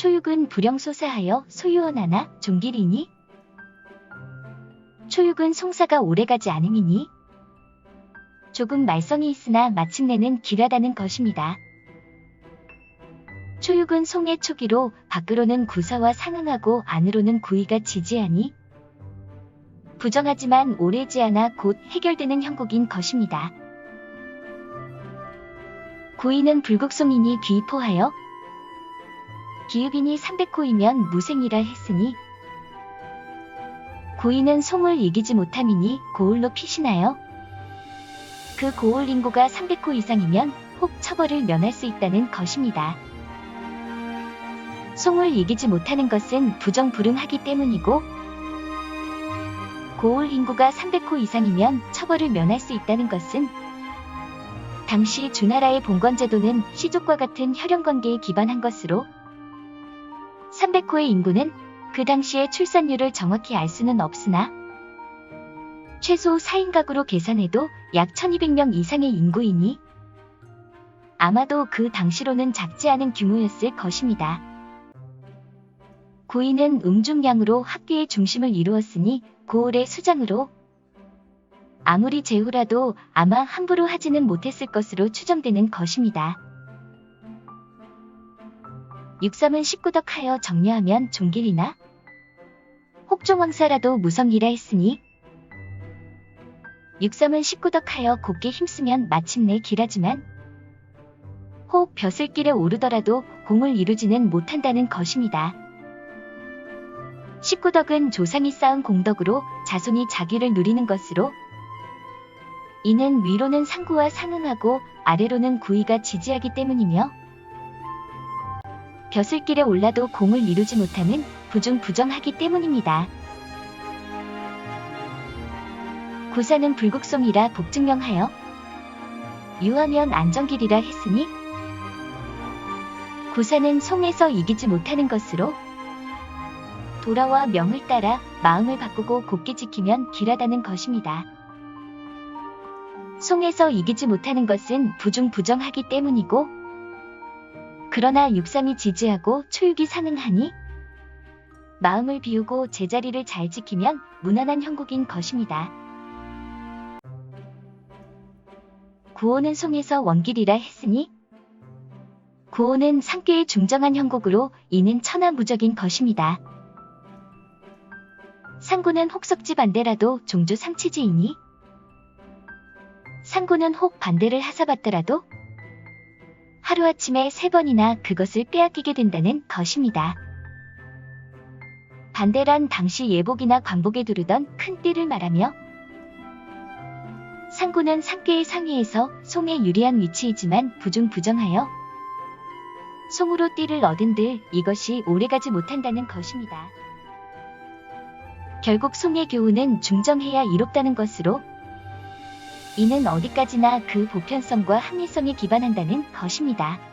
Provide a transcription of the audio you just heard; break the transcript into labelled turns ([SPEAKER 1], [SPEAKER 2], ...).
[SPEAKER 1] 초육은 불영소사하여 소유원하나 종길이니? 초육은 송사가 오래가지 않음이니? 조금 말썽이 있으나 마침내는 길하다는 것입니다. 초육은 송의 초기로 밖으로는 구사와 상응하고 안으로는 구이가 지지하니? 부정하지만 오래지 않아 곧 해결되는 형국인 것입니다. 구이는 불국송이니 귀포하여 기읍이니 300호이면 무생이라 했으니 구이는 송을 이기지 못함이니 고을로 피시나요? 그 고을 인구가 300호 이상이면 혹 처벌을 면할 수 있다는 것입니다. 송을 이기지 못하는 것은 부정불응하기 때문이고 고을 인구가 300호 이상이면 처벌을 면할 수 있다는 것은 당시 주나라의 봉건제도는 시족과 같은 혈연관계에 기반한 것으로 300호의 인구는 그 당시의 출산율을 정확히 알 수는 없으나 최소 4인 가구로 계산해도 약 1200명 이상의 인구이니 아마도 그 당시로는 작지 않은 규모였을 것입니다. 구이는 음중량으로 학교의 중심을 이루었으니 고을의 수장으로 아무리 제후라도 아마 함부로 하지는 못했을 것으로 추정되는 것입니다. 육삼은 십구덕하여 정려하면 종길이나 혹종왕사라도 무성이라 했으니 육삼은 십구덕하여 곱게 힘쓰면 마침내 길하지만 혹 벼슬길에 오르더라도 공을 이루지는 못한다는 것입니다. 십구덕은 조상이 쌓은 공덕으로 자손이 자기를 누리는 것으로 이는 위로는 상구와 상응하고 아래로는 구이가 지지하기 때문이며 벼슬길에 올라도 공을 이루지 못하는 부중부정하기 때문입니다. 구사는 불국송이라 복증명하여 유하면 안정길이라 했으니 구사는 송에서 이기지 못하는 것으로 돌아와 명을 따라 마음을 바꾸고 곱게 지키면 길하다는 것입니다. 송에서 이기지 못하는 것은 부중부정하기 때문이고 그러나 육삼이 지지하고 초육이 상응하니 마음을 비우고 제자리를 잘 지키면 무난한 형국인 것입니다. 구호는 송에서 원길이라 했으니 구호는 상계의 중정한 형국으로 이는 천하무적인 것입니다. 상구는 혹석지 반대라도 종주 삼치지이니 상구는 혹 반대를 하사받더라도 하루아침에 세 번이나 그것을 빼앗기게 된다는 것입니다. 반대란 당시 예복이나 관복에 두르던 큰 띠를 말하며 상구는 상계의 상위에서 송에 유리한 위치이지만 부중부정하여 송으로 띠를 얻은들 이것이 오래가지 못한다는 것입니다. 결국 송의 교훈은 중정해야 이롭다는 것으로 이는 어디까지나 그 보편성과 합리성에 기반한다는 것입니다.